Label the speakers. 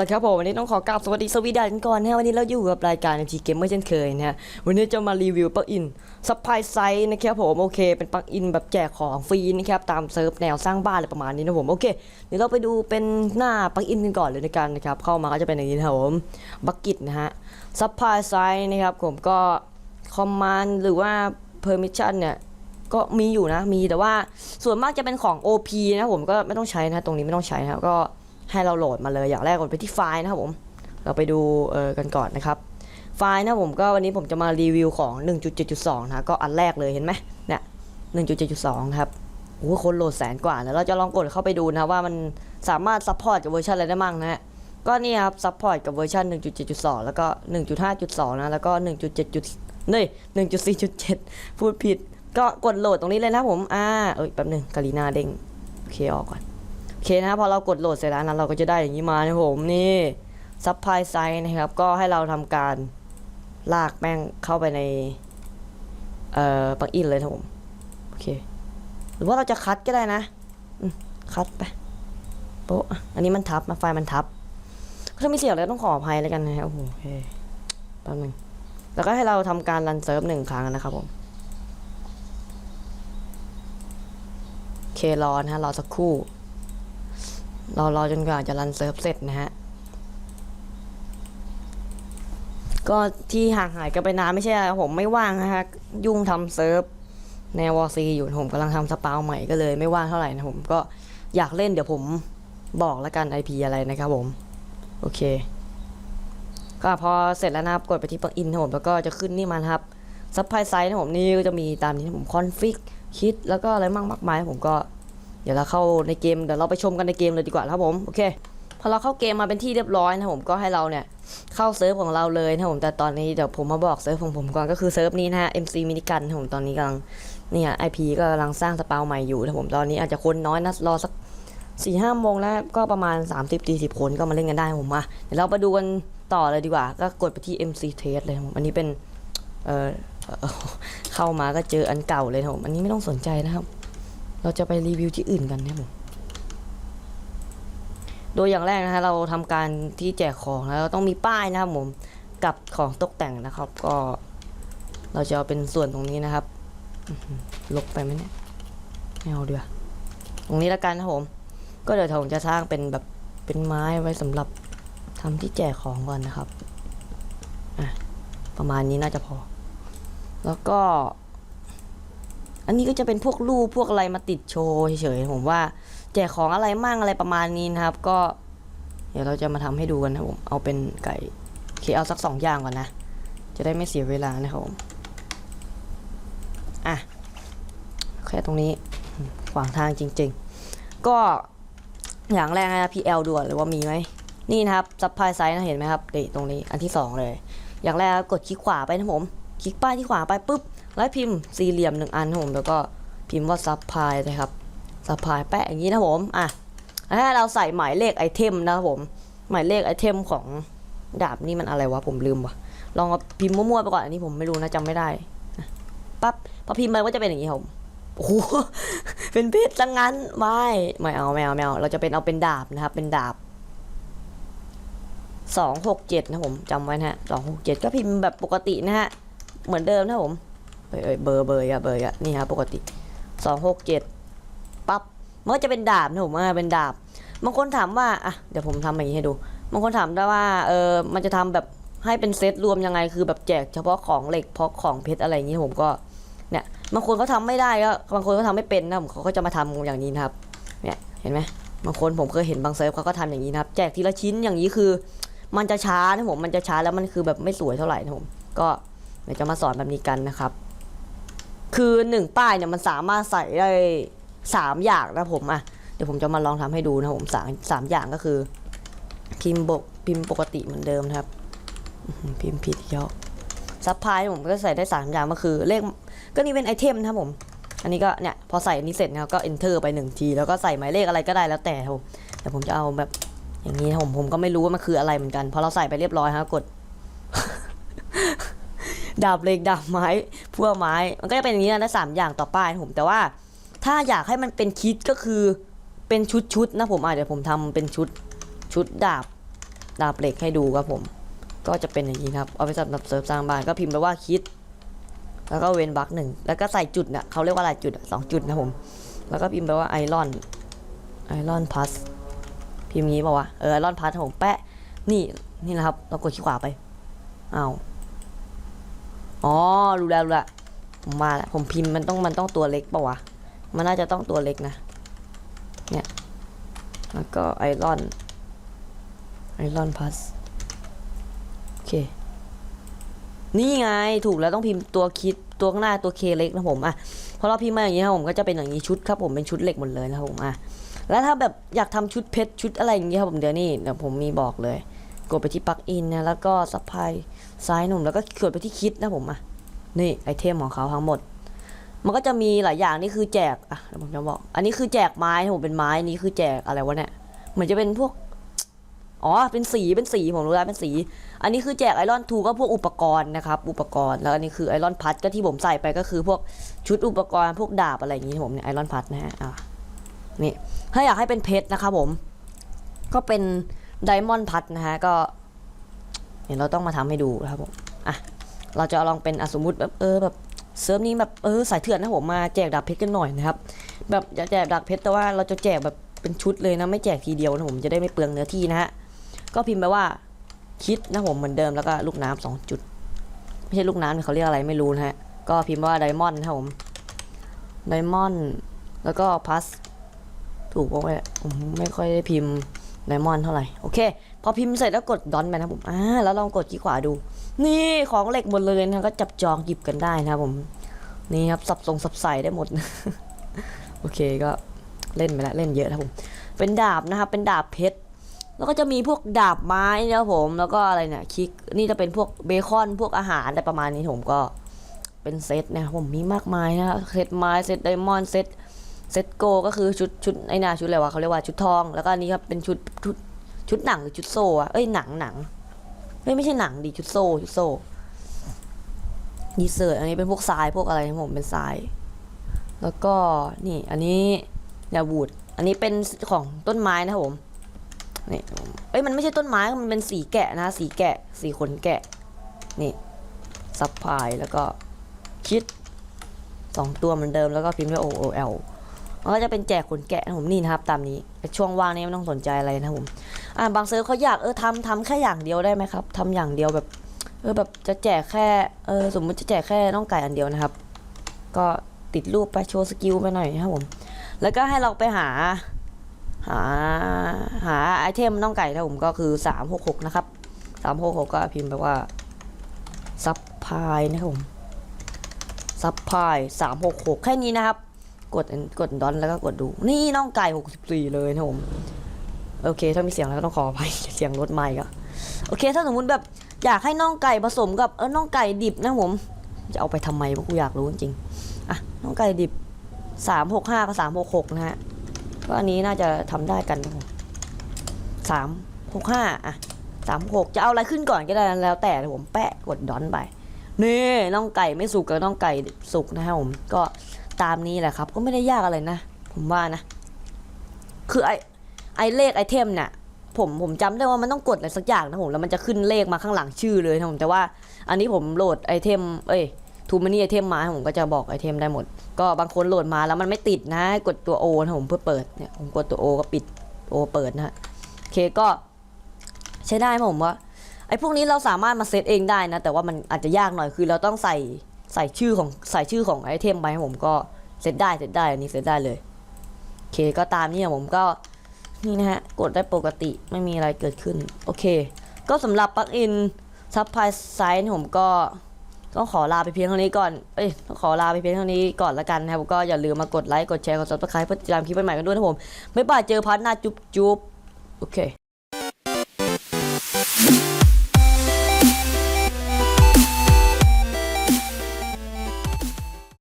Speaker 1: ละครับผมวันนี้ต้องขอกราบสวัสดีสวีดันก่อนนะฮะวันนี้เราอยู่กับรายการ MT Gamer เช่นเคยนะฮะวันนี้จะมารีวิวปลั๊กอินซับไพไซนะครับผมโอเค เป็นปลั๊กอินแบบแจกของฟรีนะครับตามเซิร์ฟแนวสร้างบ้านอะไรประมาณนี้นะผมโอเคเดี๋ยวเราไปดูเป็นหน้าปลั๊กอินกันก่อนเลยในการนะครับเข้ามาก็จะเป็นอย่างนี้นะครับผมบักกิตนะฮะซับไพไซนะครับผมก็คอมมานด์หรือว่า permission เนี่ยก็มีอยู่นะมีแต่ว่าส่วนมากจะเป็นของ OP นะผมก็ไม่ต้องใช้นะตรงนี้ไม่ต้องใช้นะก็ ให้เราโหลดมาเลยอย่างแรกกดไปที่ไฟล์นะครับผม เราไปดูเออกันก่อนนะครับไฟล์นะผมก็วันนี้ผมจะมารีวิวของ 1.7.2 นะก็อันแรกเลยเห็นไหมเนี่ย 1.7.2 ครับโอ้โหคนโหลดแสนกว่าแล้วเราจะลองกดเข้าไปดูนะว่ามันสามารถซัพพอร์ตกับเวอร์ชันอะไรได้มั่งนะฮะก็นี่ครับซัพพอร์ตกับเวอร์ชัน1.7.2 แล้วก็ 1.5.2 นะ แล้วก็ 1.7. นี่1.4.7 พูดผิด ก็กดโหลดตรงนี้เลยนะผม อ่า เอ้ย แป๊บหนึงกาลีนาเด้งโอเคออกก่อน เคนะครับพอเรากดโหลดเสร็จแล้วนะเราก็จะได้อย่างนี้มานะผมนี่ซับไพไซนะครับ ก็ให้เราทำการลากแม่งเข้าไปใน เอ่อปลั๊กอินเลยนะครับผมโอเค หรือว่าเราจะคัดก็ได้นะคัดไปโป๊ะอันนี้มันทับมาไฟมันทับถ้ามีเสียงอะไรต้องขออภัยแล้วกันนะโอ้โหแป๊บนึงแล้วก็ให้เราทำการรันเซิร์ฟหนึ่งครั้งนะครับผมโอเครอนะฮะรอสักครู่ เรารอจนกว่าจะรันเซิร์ฟเสร็จนะฮะ ก็ที่ห่างหายกันไปนานไม่ใช่ผมไม่ว่างนะฮะ ยุ่งทำเซิร์ฟในวอซีอยู่ผมกำลังทำสปาวใหม่ก็เลยไม่ว่างเท่าไหร่นะผมก็อยากเล่นเดี๋ยวผมบอกแล้วกัน IP อะไรนะครับผม โอเค ก็พอเสร็จแล้วนะครับ กดไปที่ปลั๊กอินนะผมแล้วก็จะขึ้นนี่มานครับซับไพไซต์นะผมนี่ก็จะมีตามนี้ผมคอนฟิกคิดแล้วก็อะไรมั่งมากมายผมก็ เดี๋ยวเราเข้าในเกมเดี๋ยวเราไปชมกันในเกมเลยดีกว่าครับผมโอเคพอเราเข้าเกมมาเป็นที่เรียบร้อยนะผมก็ให้เราเนี่ยเข้าเซิร์ฟของเราเลยนะผมแต่ตอนนี้เดี๋ยวผมมาบอกเซิร์ฟของผมก่อนก็คือเซิร์ฟนี้นะฮะ MC มินิกันนะผมตอนนี้กำลังเนี่ย IP ก็กำลังสร้างสปาวใหม่อยู่นะผมตอนนี้อาจจะคนน้อยนะรอสักสี่ห้าโมงแล้วก็ประมาณ 30 40 คนก็มาเล่นกันได้ผมมาเดี๋ยวเราไปดูกันต่อเลยดีกว่า ก็กดไปที่ MC Test เลยครับผมอันนี้เป็นเออเอ่อเข้ามาก็เจออันเก่าเลยผมอันนี้ไม่ต้องสนใจนะครับ เราจะไปรีวิวที่อื่นกันนะผมโดยอย่างแรกนะฮะเราทำการที่แจกของแล้วต้องมีป้ายนะครับผมกับของตกแต่งนะครับ ก็ เราจะเอาเป็นส่วนตรงนี้นะครับลบไปไหมเนี่ยไม่เอาดีกว่าตรงนี้ล้วกันนะผมก็เดี๋ยวผมจะสร้างเป็นแบบเป็นไม้ไว้สำหรับทำที่แจกของก่อนนะครับอะประมาณนี้น่าจะพอ แล้วก็ อันนี้ก็จะเป็นพวกรูปพวกอะไรมาติดโชว์เฉยๆผมว่า แจกของอะไรมั่งอะไรประมาณนี้นะครับ ก็ เดี๋ยวเราจะมาทำให้ดูกันนะผมเอาเป็นไก่โอเคเอาสักสองอย่างก่อนนะ จะได้ไม่เสียเวลานะครับผมอะแค่ตรงนี้ขวางทางจริง ๆ ก็อย่างแรกนะพี่แอลดูก่อนเลยว่ามีไหมนี่นะครับซับพลายไซส์นะเห็นไหมครับนี่ตรงนี้อันที่สองเลย อย่างแรกกดคลิกขวาไปนะผม คลิกป้ายที่ขวาไปปุ๊บ แล้วพิมพ์สี่เหลี่ยมหนึ่งอันนะผมแล้วก็พิมพ์ว่าซับพลายนะครับซับพายแปะอย่างนี้นะผมอะแล้วให้เราใส่หมายเลขไอเทมนะครับผม หมายเลขไอเทมของดาบนี่มันอะไรวะผมลืมวะลองเอาพิมพ์มั่วๆไปก่อนอันนี้ผมไม่รู้นะจำไม่ได้ปั๊บพอพิมพ์ไปก็จะเป็นอย่างนี้ผมโอ้โหเป็นเพชรจังงั้นไม่ไม่เอาไม่เอาไม่เอาเราจะเป็นเอาเป็นดาบนะครับ เป็นดาบสองหกเจ็ดนะผมจำไว้นะฮะสองหกเจ็ดก็พิมพ์แบบปกตินะฮะเหมือนเดิมนะผม เอ้ยเอ้ยเบอร์เบอร์อะเบอร์อะนี่ครับปกติสองหกเจ็ดปั๊บมันก็จะเป็นดาบนะผมว่าเป็นดาบบางคนถามว่าอะเดี๋ยวผมทำอย่างนี้ให้ดูบางคนถามได้ว่าเออมันจะทำแบบให้เป็นเซตรวมยังไงคือแบบแจกเฉพาะของเหล็กเพราะของเพชรอะไรอย่างนี้ผมก็เนี่ยบางคนเขาทำไม่ได้ก็บางคนเขาทำไม่เป็นนะผมเขาก็จะมาทำอย่างนี้นะครับเนี่ยเห็นไหมบางคนผมเคยเห็นบางเซิร์ฟเขาก็ทำอย่างนี้นะครับ แจกทีละชิ้นอย่างนี้คือ มันจะช้านะผมมันจะช้าแล้วมันคือแบบไม่สวยเท่าไหร่นะผมก็เดี๋ยวจะมาสอนแบบนี้กันนะครับ คือหนึ่งป้ายเนี่ยมันสามารถใส่ได้สามอย่างนะผมอะเดี๋ยวผมจะมาลองทำให้ดูนะผมสามสามอย่างก็คือ พิมพ์บกพิมพ์ปกติเหมือนเดิมครับ พิมพ์ผิดเยอะซับพลายผมก็ใส่ได้สามอย่างก็คือเลขก็นี่เป็นไอเทมนะครับผม อันนี้ก็เนี่ยพอใส่อันนี้เสร็จนะครับก็ enter ไปหนึ่งที แล้วก็ใส่หมายเลขอะไรก็ได้แล้วแต่ครับผมแต่ผมจะเอาแบบอย่างนี้ผมผมก็ไม่รู้ว่ามันคืออะไรเหมือนกันพอเราใส่ไปเรียบร้อยครับกด ดาบเหล็กดาบไม้พวกไม้ มันก็จะเป็นอย่างนี้นะได้สามอย่างต่อป้ายผมแต่ว่า ถ้าอยากให้มันเป็นคิดก็คือเป็นชุดชุดนะผมอะเดี๋ยวผมทำเป็นชุดชุดดาบดาบเหล็กให้ดูครับผม ก็จะเป็นอย่างนี้ครับเอาไปสำหรับเซิร์ฟสร้างบ้านก็พิมพ์ไปว่าคิด แล้วก็เว้นบรรคหนึ่งแล้วก็ใส่จุดน่ะเขาเรียกว่าอะไรจุดสองจุดนะผม แล้วก็พิมพ์ไปว่าไอรอนไอรอนพัสพิมพ์งี้ป่าวะเออไอรอนพัสผมแปะนี่นี่นะครับ เรากดขี้ขวาไปอ้าว อ๋อรู้แล้วรู้แล้วผมมาแล้วผมพิมพ์มันต้องมันต้องตัวเล็กป่าวะ มันน่าจะต้องตัวเล็กนะ เนี่ย แล้วก็ไอรอนไอรอนพัสโอเค นี่ไงถูกแล้วต้องพิมพ์ตัวคิดตัวข้างหน้าตัวเคเล็กนะผมอะพอเราพิมพ์มาอย่างนี้ครับผมก็จะเป็นอย่างนี้ชุดครับผมเป็นชุดเหล็กหมดเลยนะครับผมอะแล้วถ้าแบบอยากทำชุดเพชรชุดอะไรอย่างเงี้ยครับผมเดี๋ยวนี่เดี๋ยวผมมีบอกเลย กดไปที่ปลั๊กอินนะแล้วก็ซัพพลายซ้ายหนุ่มแล้วก็กดไปที่คิดนะผมอะนี่ไอเทมของเขาทั้งหมด มันก็จะมีหลายอย่างนี่คือแจกอะผมจะบอก อันนี้คือแจกไม้ผมเป็นไม้นี่คือแจกอะไรวะเนี่ยเหมือนจะเป็นพวกอ๋อเป็นสีเป็นสีผมรู้แล้วเป็นสี อันนี้คือแจกไอรอนทูก็พวกอุปกรณ์นะครับอุปกรณ์แล้วอันนี้คือไอรอนพัดก็ที่ผมใส่ไปก็คือพวกชุดอุปกรณ์พวกดาบอะไรอย่างนี้ผมเนี่ยไอรอนพัดนะฮะอ่านี่ถ้าอยากให้เป็นเพชรนะครับผม ก็เป็น ไดมอนด์พัดนะฮะก็เดี๋ยวเราต้องมาทำให้ดูนะครับผมอะเราจะลองเป็นอสมมติแบบเออแบบเซิร์ฟนี้แบบเออสายเถื่อนนะผมมาแจกดาบเพชรกันหน่อยนะครับแบบจะแจกดาบเพชรแต่ว่าเราจะแจกแบบเป็นชุดเลยนะไม่แจกทีเดียวนะผมจะได้ไม่เปลืองเนื้อที่นะฮะก็พิมพ์ไปว่าคิดนะผมเหมือนเดิมแล้วก็ลูกน้ำสองจุด ไม่ใช่ลูกน้ำเขาเรียกอะไรไม่รู้นะฮะก็พิมพ์ว่าไดมอนด์นะผมไดมอนด์แล้วก็พัสถูกป่ะเนี่ไม่ค่อยได้พิมพ์ ไดมอนด์เท่าไหร่ โอเค พอพิมพ์เสร็จแล้วกดดอนไปนะผมอ่าแล้วลองกดที่ขวาดู นี่ของเหล็กหมดเลยนะก็จับจองหยิบกันได้นะผมนี่ครับสับทรงสับใส่ได้หมด โอเคก็เล่นไปแล้วเล่นเยอะนะผมเป็นดาบนะครับเป็นดาบเพชรแล้วก็จะมีพวกดาบไม้นะผมแล้วก็อะไรเนี่ยคิกนี่จะเป็นพวกเบคอนพวกอาหารอะไรประมาณนี้ผมก็เป็นเซตนะผมมีมากมายนะเซตไม้เซตไดมอนด์เซต เซตโกก็คือชุดชุดไอ้นาชุดอะไรวะเขาเรียกว่าชุดทอง แล้วก็อันนี้ครับเป็นชุดชุดชุดหนังหรือชุดโซ่อะเอ้ยหนังหนังเฮ้ยไม่ใช่หนังดิชุดโซ่ชุดโซ่ดีเซอร์อันนี้เป็นพวกทรายพวกอะไรนะผมเป็นทราย แล้วก็นี่อันนี้ยาบูดอันนี้เป็นของต้นไม้นะครับผมนี่เอ้ยมันไม่ใช่ต้นไม้มันเป็นสีแกะนะสีแกะ สีขนแกะ นี่ซับพายแล้วก็คิดสองตัวเหมือนเดิมแล้วก็พิมพ์ด้วย O O L มันก็จะเป็นแจกขนแกะนะผมนี่นะครับ ตามนี้ช่วงว่างนี้ไม่ต้องสนใจอะไรนะผมอ่าบางเซิร์ฟเขาอยากเออทำทำแค่อย่างเดียวได้ไหมครับทำอย่างเดียวแบบ เออแบบจะแจกแค่เออสมมุติจะแจกแค่น้องไก่อันเดียวนะครับ ก็ติดรูปไปโชว์สกิลไปหน่อยนะครับผม แล้วก็ให้เราไปหา หาหาไอเทมน้องไก่นะผมก็คือ366นะครับ366ก็พิมพ์ไปว่าซับพายนะครับผมซับพาย366แค่นี้นะครับ กดกดดอนแล้วก็กดดู นี่น้องไก่64เลยนะผมโอเค ถ้ามีเสียงแล้วก็ต้องขออภัยเสียงรถไม่ก็โอเค ถ้าสมมุติแบบอยากให้น้องไก่ผสมกับเออน้องไก่ดิบนะผม จะเอาไปทำไมวะกูอยากรู้จริงอะน้องไก่ดิบ365กับ366นะฮะก็อันนี้น่าจะทำได้กันครับผมสามหกห้าอะสามหกจะเอาอะไรขึ้นก่อนก็ได้แล้วแต่ผมแปะกดดอนไปนี่น้องไก่ไม่สุกกับน้องไก่สุกนะครับผมก็ ตามนี้แหละครับ ก็ไม่ได้ยากอะไรนะ ผมว่านะ คือไอไอเลขไอเทมเนี่ยผมผมจำได้ว่ามันต้องกดอะไรสักอย่างนะผมแล้วมันจะขึ้นเลขมาข้างหลังชื่อเลยนะผมแต่ว่าอันนี้ผมโหลดไอเทม เอ้ยทูมานี่ไอเทมมาผมก็จะบอกไอเทมได้หมด ก็บางคนโหลดมาแล้วมันไม่ติดนะ กดตัว O นะผมเพื่อเปิดเนี่ยผมกดตัว O ก็ปิด O เปิดนะโอเคก็ ใช้ได้ผมว่าไอพวกนี้เราสามารถมาเซตเองได้นะ แต่ว่ามันอาจจะยากหน่อยคือเราต้องใส่ ใส่ชื่อของใส่ชื่อของไอเทมไปให้ผมก็เซตได้เซตได้อันนี้เซตได้เลยโอเคก็ตามนี้ผมก็นี่นะฮะกดได้ปกติไม่มีอะไรเกิดขึ้นโอเค ก็สำหรับปลั๊กอินซับพลายไซน์ผมก็ต้องขอลาไปเพียงเท่านี้ก่อน เอ้ย ต้องขอลาไปเพียงเท่านี้ก่อนละกันนะครับ ก็อย่าลืมมากดไลค์ กดแชร์ กด subscribe เพื่อติดตามคลิปใหม่ๆกันด้วยนะผม ไม่บายเจอพาร์ทหน้าจุ๊บจุ๊บโอเค